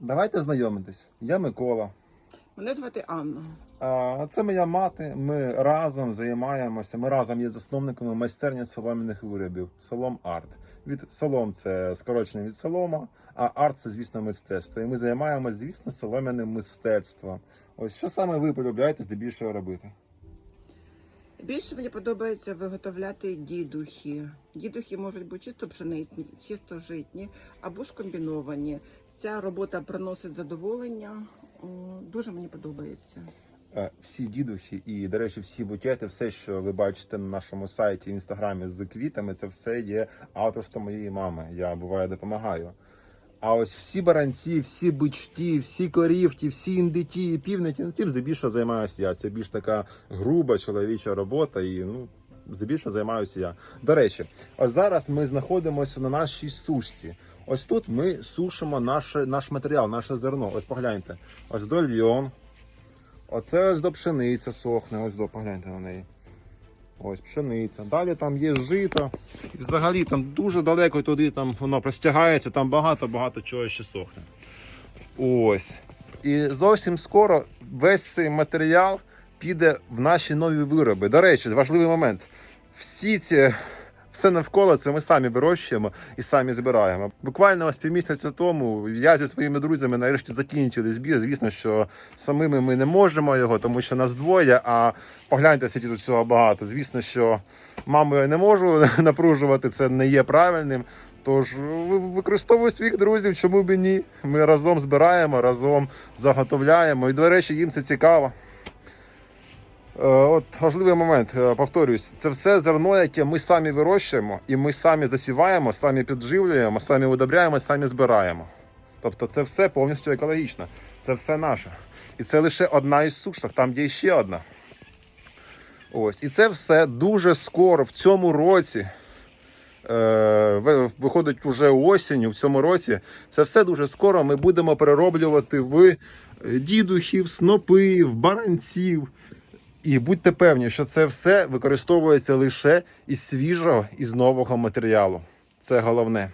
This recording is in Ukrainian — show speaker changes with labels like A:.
A: Давайте знайомитись. Я Микола.
B: Мене звати Анна.
A: А це моя мати. Ми разом займаємося. Ми разом є засновниками майстерні солом'яних виробів. Солом арт. Від солом це скорочення від солома, а арт це, звісно, мистецтво. І ми займаємося, звісно, солом'яним мистецтвом. Ось що саме ви полюбляєте здебільшого робити?
B: Більше мені подобається виготовляти дідухи. Дідухи можуть бути чисто пшеничні, чисто житні або ж комбіновані. Ця робота приносить задоволення. Дуже мені подобається.
A: Е, Всі дідухи і, до речі, всі букети, все, що ви бачите на нашому сайті в інстаграмі з квітами, це все є авторство моєї мами. Я буває допомагаю. А ось всі баранці, всі бичті, всі корівки, всі індиті і півники, ну цим здебільшого займаюся я. Це більш така груба чоловіча робота, і ну здебільшого займаюся я. До речі, ось зараз ми знаходимося на нашій сушці. Ось тут ми сушимо наш, наш матеріал, наше зерно. Ось погляньте. Ось до льон, Оце ось до пшениця сохне, ось до, погляньте на неї. Ось пшениця. Далі там є жито. І взагалі там дуже далеко туди там воно простягається, там багато-багато чого ще сохне. Ось. І зовсім скоро весь цей матеріал піде в наші нові вироби. До речі, важливий момент. Всі ці. Все навколо це ми самі вирощуємо і самі збираємо. Буквально ось півмісяця тому я зі своїми друзями нарешті закінчили збір. Звісно, що самими ми не можемо його, тому що нас двоє. А погляньте, скільки тут всього багато. Звісно, що маму я не можу напружувати, це не є правильним. Тож ви- використовую своїх друзів, чому б і ні. Ми разом збираємо, разом заготовляємо. І, до речі, їм це цікаво. Е, От важливий момент, е, повторюсь, це все зерно, яке ми самі вирощуємо, і ми самі засіваємо, самі підживлюємо, самі удобряємо, самі збираємо. Тобто це все повністю екологічно, це все наше. І це лише одна із сушок, там є ще одна. Ось. І це все дуже скоро в цьому році. е, Виходить уже осінню в цьому році. Це все дуже скоро ми будемо перероблювати в дідухів, снопів, баранців. І будьте певні, що це все використовується лише із свіжого, із нового матеріалу. Це головне.